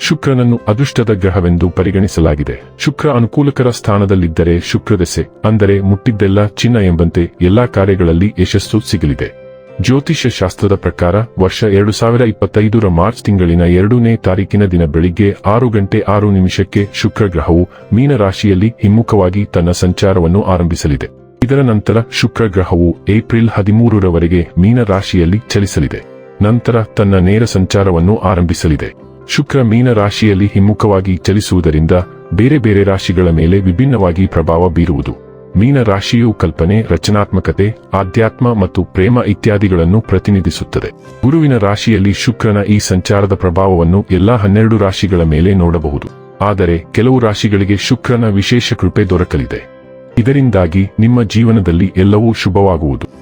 ಶುಕ್ರನನ್ನು ಅದೃಷ್ಟದ ಗ್ರಹವೆಂದು ಪರಿಗಣಿಸಲಾಗಿದೆ. ಶುಕ್ರ ಅನುಕೂಲಕರ ಸ್ಥಾನದಲ್ಲಿದ್ದರೆ ಶುಕ್ರದೆಸೆ ಅಂದರೆ ಮುಟ್ಟಿದ್ದೆಲ್ಲ ಚಿನ್ನ ಎಂಬಂತೆ ಎಲ್ಲಾ ಕಾರ್ಯಗಳಲ್ಲಿ ಯಶಸ್ಸು ಸಿಗಲಿದೆ. ಜ್ಯೋತಿಷ್ಯ ಶಾಸ್ತ್ರದ ಪ್ರಕಾರ ವರ್ಷ ಎರಡು ಸಾವಿರ ಇಪ್ಪತ್ತೈದರ ಮಾರ್ಚ್ ತಿಂಗಳಿನ ಎರಡನೇ ತಾರೀಕಿನ ದಿನ ಬೆಳಿಗ್ಗೆ ಆರು ಗಂಟೆ ಆರು ನಿಮಿಷಕ್ಕೆ ಶುಕ್ರ ಗ್ರಹವು ಮೀನ ರಾಶಿಯಲ್ಲಿ ಹಿಮ್ಮುಖವಾಗಿ ತನ್ನ ಸಂಚಾರವನ್ನು ಆರಂಭಿಸಲಿದೆ. ಇದರ ನಂತರ ಶುಕ್ರ ಗ್ರಹವು ಏಪ್ರಿಲ್ ಹದಿಮೂರರವರೆಗೆ ಮೀನರಾಶಿಯಲ್ಲಿ ಚಲಿಸಲಿದೆ. ನಂತರ ತನ್ನ ನೇರ ಸಂಚಾರವನ್ನು ಆರಂಭಿಸಲಿದೆ. ಶುಕ್ರ ಮೀನ ರಾಶಿಯಲ್ಲಿ ಹಿಮ್ಮುಖವಾಗಿ ಚಲಿಸುವುದರಿಂದ ಬೇರೆ ಬೇರೆ ರಾಶಿಗಳ ಮೇಲೆ ವಿಭಿನ್ನವಾಗಿ ಪ್ರಭಾವ ಬೀರುವುದು. ಮೀನ ರಾಶಿಯು ಕಲ್ಪನೆ, ರಚನಾತ್ಮಕತೆ, ಆಧ್ಯಾತ್ಮ ಮತ್ತು ಪ್ರೇಮ ಇತ್ಯಾದಿಗಳನ್ನು ಪ್ರತಿನಿಧಿಸುತ್ತದೆ. ಗುರುವಿನ ರಾಶಿಯಲ್ಲಿ ಶುಕ್ರನ ಈ ಸಂಚಾರದ ಪ್ರಭಾವವನ್ನು ಎಲ್ಲಾ ಹನ್ನೆರಡು ರಾಶಿಗಳ ಮೇಲೆ ನೋಡಬಹುದು. ಆದರೆ ಕೆಲವು ರಾಶಿಗಳಿಗೆ ಶುಕ್ರನ ವಿಶೇಷ ಕೃಪೆ ದೊರಕಲಿದೆ. ಇದರಿಂದಾಗಿ ನಿಮ್ಮ ಜೀವನದಲ್ಲಿ ಎಲ್ಲವೂ ಶುಭವಾಗುವುದು.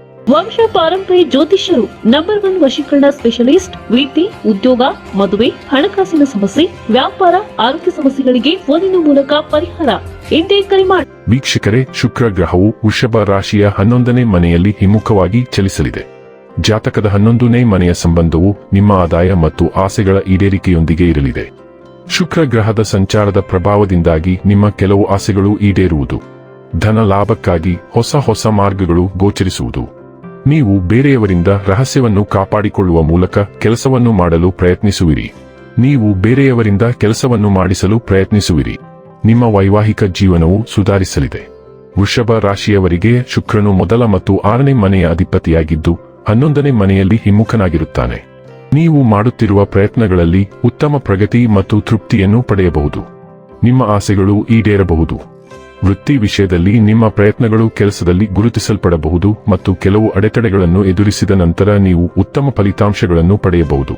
ವಂಶ ಪಾರಂಪರ್ಯ ಜ್ಯೋತಿಷ್ಯರು ನಂಬರ್ ಒನ್ ವಶೀಕರಣ ಸ್ಪೆಷಲಿಸ್ಟ್ ವೃತ್ತಿ ಉದ್ಯೋಗ, ಮದುವೆ, ಹಣಕಾಸಿನ ಸಮಸ್ಯೆ, ವ್ಯಾಪಾರ, ಆರೋಗ್ಯ ಸಮಸ್ಯೆಗಳಿಗೆ ಫೋನಿನ ಮೂಲಕ ಪರಿಹಾರ. ಇಂದೇ ಕರೆ ಮಾಡಿ ವೀಕ್ಷಕರೇ, ಶುಕ್ರ ಗ್ರಹವು ವೃಷಭ ರಾಶಿಯ ಹನ್ನೊಂದನೇ ಮನೆಯಲ್ಲಿ ಹಿಮ್ಮುಖವಾಗಿ ಚಲಿಸಲಿದೆ. ಜಾತಕದ ಹನ್ನೊಂದನೇ ಮನೆಯ ಸಂಬಂಧವು ನಿಮ್ಮ ಆದಾಯ ಮತ್ತು ಆಸೆಗಳ ಈಡೇರಿಕೆಯೊಂದಿಗೆ ಇರಲಿದೆ. ಶುಕ್ರ ಗ್ರಹದ ಸಂಚಾರದ ಪ್ರಭಾವದಿಂದಾಗಿ ನಿಮ್ಮ ಕೆಲವು ಆಸೆಗಳು ಈಡೇರುವುದು. ಧನ ಲಾಭಕ್ಕಾಗಿ ಹೊಸ ಹೊಸ ಮಾರ್ಗಗಳು ಗೋಚರಿಸುವುದು. ನೀವು ಬೇರೆಯವರಿಂದ ರಹಸ್ಯವನ್ನು ಕಾಪಾಡಿಕೊಳ್ಳುವ ಮೂಲಕ ಕೆಲಸವನ್ನು ಮಾಡಲು ಪ್ರಯತ್ನಿಸುವಿರಿ. ನೀವು ಬೇರೆಯವರಿಂದ ಕೆಲಸವನ್ನು ಮಾಡಿಸಲು ಪ್ರಯತ್ನಿಸುವಿರಿ. ನಿಮ್ಮ ವೈವಾಹಿಕ ಜೀವನವು ಸುಧಾರಿಸಲಿದೆ. ವೃಷಭ ರಾಶಿಯವರಿಗೆ ಶುಕ್ರನು ಮೊದಲ ಮತ್ತು ಆರನೇ ಮನೆಯ ಅಧಿಪತಿಯಾಗಿದ್ದು, ಹನ್ನೊಂದನೇ ಮನೆಯಲ್ಲಿ ಹಿಮ್ಮುಖನಾಗಿರುತ್ತಾನೆ. ನೀವು ಮಾಡುತ್ತಿರುವ ಪ್ರಯತ್ನಗಳಲ್ಲಿ ಉತ್ತಮ ಪ್ರಗತಿ ಮತ್ತು ತೃಪ್ತಿಯನ್ನು ಪಡೆಯಬಹುದು. ನಿಮ್ಮ ಆಸೆಗಳು ಈಡೇರಬಹುದು. ವೃತ್ತಿ ವಿಷಯದಲ್ಲಿ ನಿಮ್ಮ ಪ್ರಯತ್ನಗಳು ಕೆಲಸದಲ್ಲಿ ಗುರುತಿಸಲ್ಪಡಬಹುದು ಮತ್ತು ಕೆಲವು ಅಡೆತಡೆಗಳನ್ನು ಎದುರಿಸಿದ ನಂತರ ನೀವು ಉತ್ತಮ ಫಲಿತಾಂಶಗಳನ್ನು ಪಡೆಯಬಹುದು.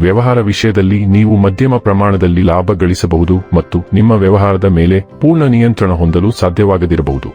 ವ್ಯವಹಾರ ವಿಷಯದಲ್ಲಿ ನೀವು ಮಧ್ಯಮ ಪ್ರಮಾಣದಲ್ಲಿ ಲಾಭ ಗಳಿಸಬಹುದು ಮತ್ತು ನಿಮ್ಮ ವ್ಯವಹಾರದ ಮೇಲೆ ಪೂರ್ಣ ನಿಯಂತ್ರಣ ಹೊಂದಲು ಸಾಧ್ಯವಾಗದಿರಬಹುದು.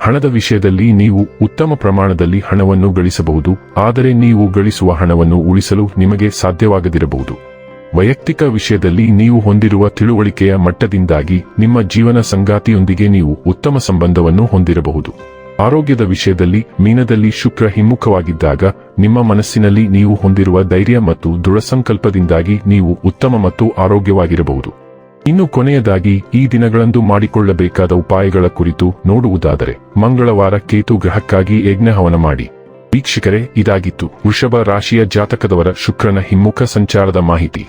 ಹಣದ ವಿಷಯದಲ್ಲಿ ನೀವು ಉತ್ತಮ ಪ್ರಮಾಣದಲ್ಲಿ ಹಣವನ್ನು ಗಳಿಸಬಹುದು, ಆದರೆ ನೀವು ಗಳಿಸುವ ಹಣವನ್ನು ಉಳಿಸಲು ನಿಮಗೆ ಸಾಧ್ಯವಾಗದಿರಬಹುದು. ವೈಯಕ್ತಿಕ ವಿಷಯದಲ್ಲಿ ನೀವು ಹೊಂದಿರುವ ತಿಳುವಳಿಕೆಯ ಮಟ್ಟದಿಂದಾಗಿ ನಿಮ್ಮ ಜೀವನ ಸಂಗಾತಿಯೊಂದಿಗೆ ನೀವು ಉತ್ತಮ ಸಂಬಂಧವನ್ನು ಹೊಂದಿರಬಹುದು. ಆರೋಗ್ಯದ ವಿಷಯದಲ್ಲಿ ಮೀನದಲ್ಲಿ ಶುಕ್ರ ಹಿಮ್ಮುಖವಾಗಿದ್ದಾಗ ನಿಮ್ಮ ಮನಸ್ಸಿನಲ್ಲಿ ನೀವು ಹೊಂದಿರುವ ಧೈರ್ಯ ಮತ್ತು ದೃಢಸಂಕಲ್ಪದಿಂದಾಗಿ ನೀವು ಉತ್ತಮ ಮತ್ತು ಆರೋಗ್ಯವಾಗಿರಬಹುದು. ಇನ್ನು ಕೊನೆಯದಾಗಿ, ಈ ದಿನಗಳಂದು ಮಾಡಿಕೊಳ್ಳಬೇಕಾದ ಉಪಾಯಗಳ ಕುರಿತು ನೋಡುವುದಾದರೆ, ಮಂಗಳವಾರ ಕೇತು ಗ್ರಹಕ್ಕಾಗಿ ಯಜ್ಞಹವನ ಮಾಡಿ. ವೀಕ್ಷಕರೇ, ಇದಾಗಿತ್ತು. ವೃಷಭ ರಾಶಿಯ ಜಾತಕದವರ ಶುಕ್ರನ ಹಿಮ್ಮುಖ ಸಂಚಾರದ ಮಾಹಿತಿ.